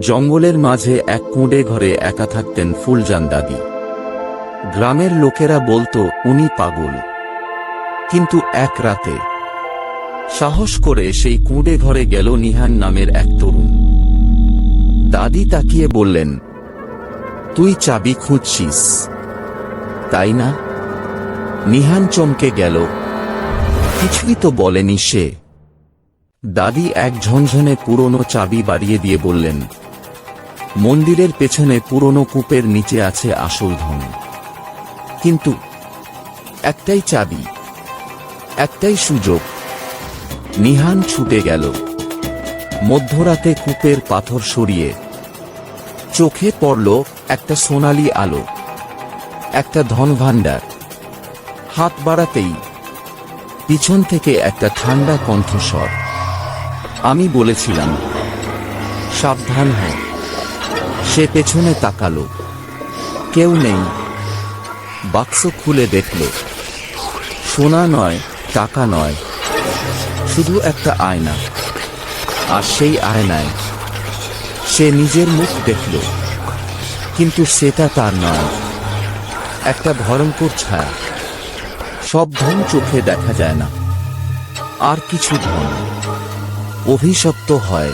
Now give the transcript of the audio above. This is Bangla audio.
জঙ্গলের মাঝে এক কুঁড়ে ঘরে একা থাকতেন ফুলজান দাদি। গ্রামের লোকেরা বলতো, উনি পাগল। কিন্তু এক রাতে সাহস করে সেই কুঁড়ে ঘরে গেল নিহান নামের এক তরুণ। দাদি তাকিয়ে বললেন, তুই চাবি খুঁজছিস, তাই না? নিহান চমকে গেল। কিছুই তো বলেনি সে। দাদি এক ঝনঝনে পুরনো চাবি বাড়িয়ে দিয়ে বললেন মন্দিরের পেছনে পুরনো কূপের নিচে আছে আসল ধন। কিন্তু একটাই চাবি, একটাই সুযোগ। নিহান ছুটে গেল। মধ্যরাতে কূপের পাথর সরিয়ে চোখে পড়ল একটা সোনালি আলো, একটা ধনভাণ্ডার। হাত বাড়াতেই পিছন থেকে একটা ঠান্ডা কণ্ঠস্বর। আমি বলেছিলাম, সাবধান হ সে পেছনে তাকালো। কেউ নেই। বাক্স খুলে দেখল। সোনা নয়, টাকা নয়। শুধু একটা আয়না। আর সেই আয়নায় সে নিজের মুখ দেখল। কিন্তু সেটা তার নয়। একটা ভয়ঙ্কর ছায়া। সব ধন চোখে দেখা যায় না। আর কিছু ধন। অভিশপ্ত হয়।